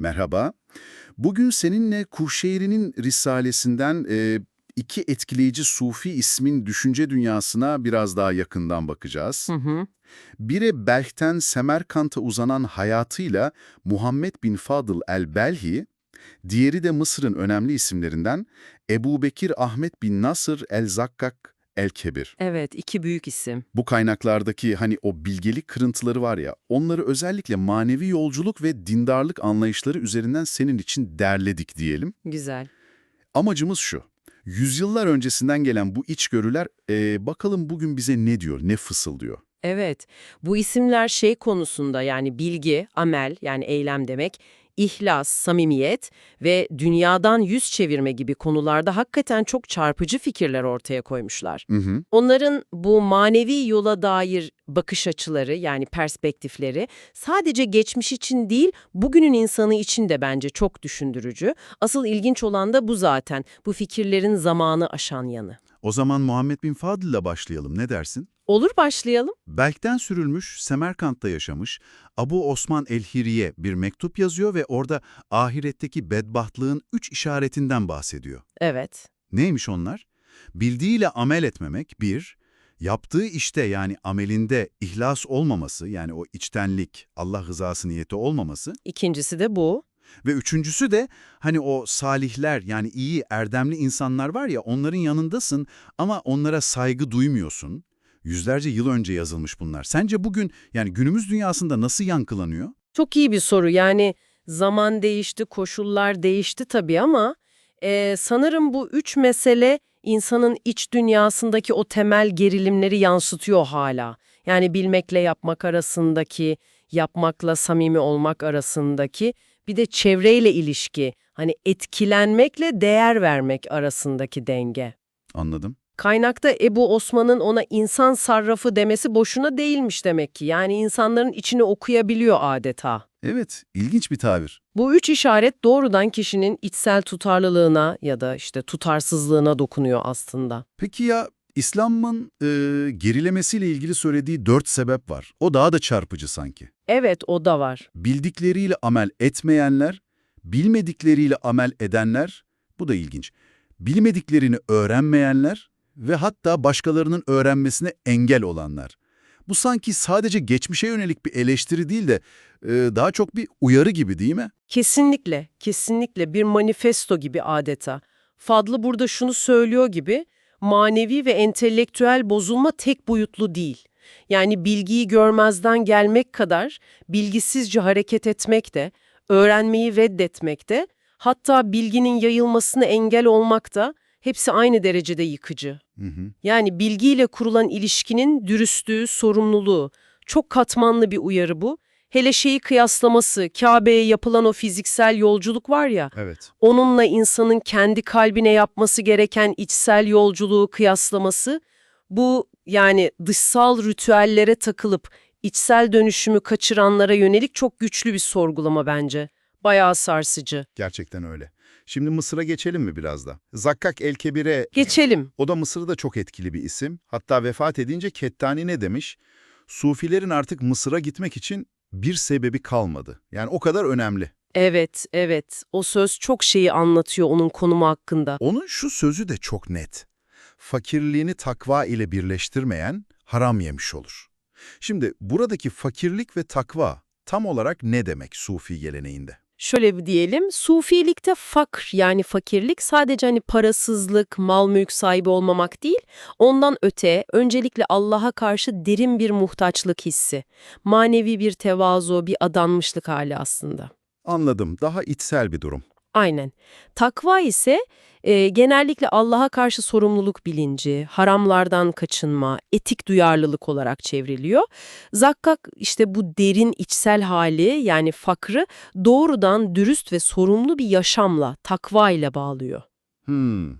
Merhaba. Bugün seninle Kuşeyri'nin Risalesinden e, iki etkileyici Sufi ismin düşünce dünyasına biraz daha yakından bakacağız. Hı hı. Biri Belh'ten Semerkant'a uzanan hayatıyla Muhammed bin Fadıl el-Belhi, diğeri de Mısır'ın önemli isimlerinden Ebu Bekir Ahmet bin Nasır el-Zakkak el-Kebir. Evet, iki büyük isim. Bu kaynaklardaki hani o bilgelik kırıntıları var ya, onları özellikle manevi yolculuk ve dindarlık anlayışları üzerinden senin için derledik diyelim. Güzel. Amacımız şu, yüzyıllar öncesinden gelen bu içgörüler e, bakalım bugün bize ne diyor, ne fısıldıyor. Evet, bu isimler şey konusunda yani bilgi, amel yani eylem demek, ihlas, samimiyet ve dünyadan yüz çevirme gibi konularda hakikaten çok çarpıcı fikirler ortaya koymuşlar. Hı hı. Onların bu manevi yola dair bakış açıları yani perspektifleri sadece geçmiş için değil bugünün insanı için de bence çok düşündürücü. Asıl ilginç olan da bu zaten. Bu fikirlerin zamanı aşan yanı. O zaman Muhammed bin Fadıl'la başlayalım, ne dersin? Olur başlayalım. Belk'ten sürülmüş, Semerkant'ta yaşamış, Abu Osman el-Hiriye bir mektup yazıyor ve orada ahiretteki bedbahtlığın üç işaretinden bahsediyor. Evet. Neymiş onlar? Bildiğiyle amel etmemek, bir, yaptığı işte yani amelinde ihlas olmaması, yani o içtenlik, Allah rızası niyeti olmaması İkincisi de bu. ve üçüncüsü de hani o salihler yani iyi, erdemli insanlar var ya onların yanındasın ama onlara saygı duymuyorsun. Yüzlerce yıl önce yazılmış bunlar. Sence bugün yani günümüz dünyasında nasıl yankılanıyor? Çok iyi bir soru. Yani zaman değişti, koşullar değişti tabii ama e, sanırım bu üç mesele insanın iç dünyasındaki o temel gerilimleri yansıtıyor hala. Yani bilmekle yapmak arasındaki, yapmakla samimi olmak arasındaki, bir de çevreyle ilişki, hani etkilenmekle değer vermek arasındaki denge. Anladım. Kaynakta Ebu Osman'ın ona insan sarrafı demesi boşuna değilmiş demek ki. Yani insanların içini okuyabiliyor adeta. Evet, ilginç bir tabir. Bu üç işaret doğrudan kişinin içsel tutarlılığına ya da işte tutarsızlığına dokunuyor aslında. Peki ya İslam'ın e, gerilemesiyle ilgili söylediği dört sebep var. O daha da çarpıcı sanki. Evet o da var. Bildikleriyle amel etmeyenler, bilmedikleriyle amel edenler, bu da ilginç. Bilmediklerini öğrenmeyenler ve hatta başkalarının öğrenmesine engel olanlar. Bu sanki sadece geçmişe yönelik bir eleştiri değil de e, daha çok bir uyarı gibi değil mi? Kesinlikle, kesinlikle bir manifesto gibi adeta. Fadlı burada şunu söylüyor gibi, manevi ve entelektüel bozulma tek boyutlu değil. Yani bilgiyi görmezden gelmek kadar bilgisizce hareket etmek de, öğrenmeyi reddetmek de, hatta bilginin yayılmasına engel olmak da hepsi aynı derecede yıkıcı. Hı hı. Yani bilgiyle kurulan ilişkinin dürüstlüğü, sorumluluğu. Çok katmanlı bir uyarı bu. Hele şeyi kıyaslaması, Kabe'ye yapılan o fiziksel yolculuk var ya, Evet. onunla insanın kendi kalbine yapması gereken içsel yolculuğu kıyaslaması, bu yani dışsal ritüellere takılıp içsel dönüşümü kaçıranlara yönelik çok güçlü bir sorgulama bence. Bayağı sarsıcı. Gerçekten öyle. Şimdi Mısır'a geçelim mi biraz da? Zakkak el-Kebir'e Geçelim. O da Mısır'da çok etkili bir isim. Hatta vefat edince Kettani ne demiş? Sufilerin artık Mısır'a gitmek için bir sebebi kalmadı. Yani o kadar önemli. Evet, evet. O söz çok şeyi anlatıyor onun konumu hakkında. Onun şu sözü de çok net. Fakirliğini takva ile birleştirmeyen haram yemiş olur. Şimdi buradaki fakirlik ve takva tam olarak ne demek Sufi geleneğinde? Şöyle bir diyelim, sufilikte fakr yani fakirlik sadece hani parasızlık, mal mülk sahibi olmamak değil, ondan öte öncelikle Allah'a karşı derin bir muhtaçlık hissi, manevi bir tevazu, bir adanmışlık hali aslında. Anladım, daha içsel bir durum. Aynen. Takva ise e, genellikle Allah'a karşı sorumluluk bilinci, haramlardan kaçınma, etik duyarlılık olarak çevriliyor. Zakkak işte bu derin içsel hali yani fakrı doğrudan dürüst ve sorumlu bir yaşamla, takva ile bağlıyor. Hmm,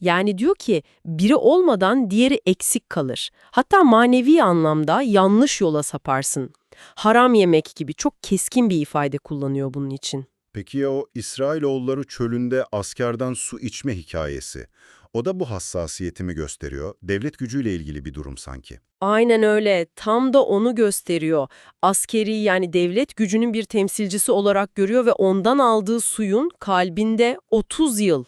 Yani diyor ki biri olmadan diğeri eksik kalır. Hatta manevi anlamda yanlış yola saparsın. Haram yemek gibi çok keskin bir ifade kullanıyor bunun için. Peki ya o İsrailoğulları çölünde askerden su içme hikayesi? O da bu hassasiyetimi gösteriyor. Devlet gücüyle ilgili bir durum sanki. Aynen öyle. Tam da onu gösteriyor. Askeri yani devlet gücünün bir temsilcisi olarak görüyor ve ondan aldığı suyun kalbinde 30 yıl.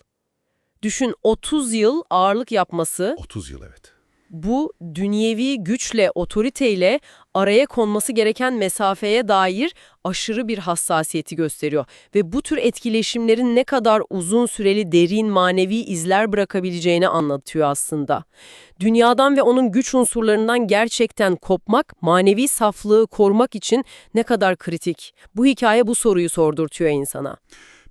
Düşün 30 yıl ağırlık yapması 30 yıl evet. Bu dünyevi güçle, otoriteyle araya konması gereken mesafeye dair aşırı bir hassasiyeti gösteriyor. Ve bu tür etkileşimlerin ne kadar uzun süreli derin manevi izler bırakabileceğini anlatıyor aslında. Dünyadan ve onun güç unsurlarından gerçekten kopmak, manevi saflığı korumak için ne kadar kritik. Bu hikaye bu soruyu sordurtuyor insana.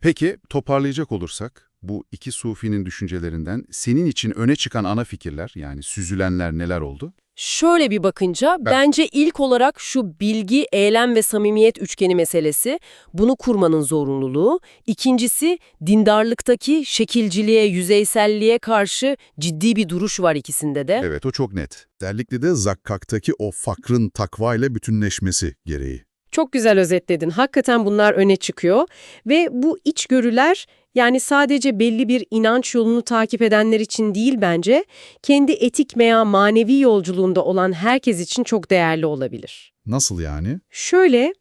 Peki toparlayacak olursak bu iki sufinin düşüncelerinden senin için öne çıkan ana fikirler yani süzülenler neler oldu? Şöyle bir bakınca bence ilk olarak şu bilgi, eylem ve samimiyet üçgeni meselesi, bunu kurmanın zorunluluğu. İkincisi dindarlıktaki şekilciliğe, yüzeyselliğe karşı ciddi bir duruş var ikisinde de. Evet o çok net. Özellikle de Zakkak'taki o fakrın takva ile bütünleşmesi gereği. Çok güzel özetledin. Hakikaten bunlar öne çıkıyor ve bu içgörüler yani sadece belli bir inanç yolunu takip edenler için değil bence, kendi etik veya manevi yolculuğunda olan herkes için çok değerli olabilir. Nasıl yani? Şöyle,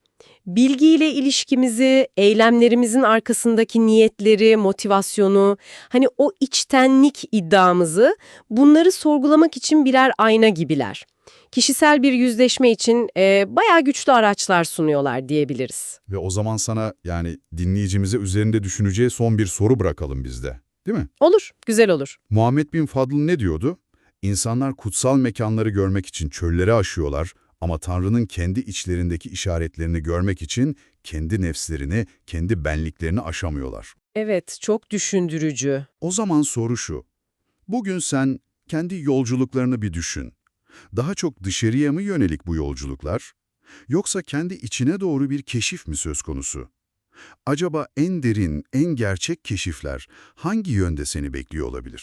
bilgiyle ilişkimizi, eylemlerimizin arkasındaki niyetleri, motivasyonu, hani o içtenlik iddiamızı bunları sorgulamak için birer ayna gibiler. Kişisel bir yüzleşme için e, bayağı güçlü araçlar sunuyorlar diyebiliriz. Ve o zaman sana yani dinleyicimize üzerinde düşüneceği son bir soru bırakalım bizde. Değil mi? Olur, güzel olur. Muhammed bin Fadıl ne diyordu? İnsanlar kutsal mekanları görmek için çölleri aşıyorlar ama Tanrı'nın kendi içlerindeki işaretlerini görmek için kendi nefslerini, kendi benliklerini aşamıyorlar. Evet, çok düşündürücü. O zaman soru şu. Bugün sen kendi yolculuklarını bir düşün. Daha çok dışarıya mı yönelik bu yolculuklar? Yoksa kendi içine doğru bir keşif mi söz konusu? Acaba en derin, en gerçek keşifler hangi yönde seni bekliyor olabilir?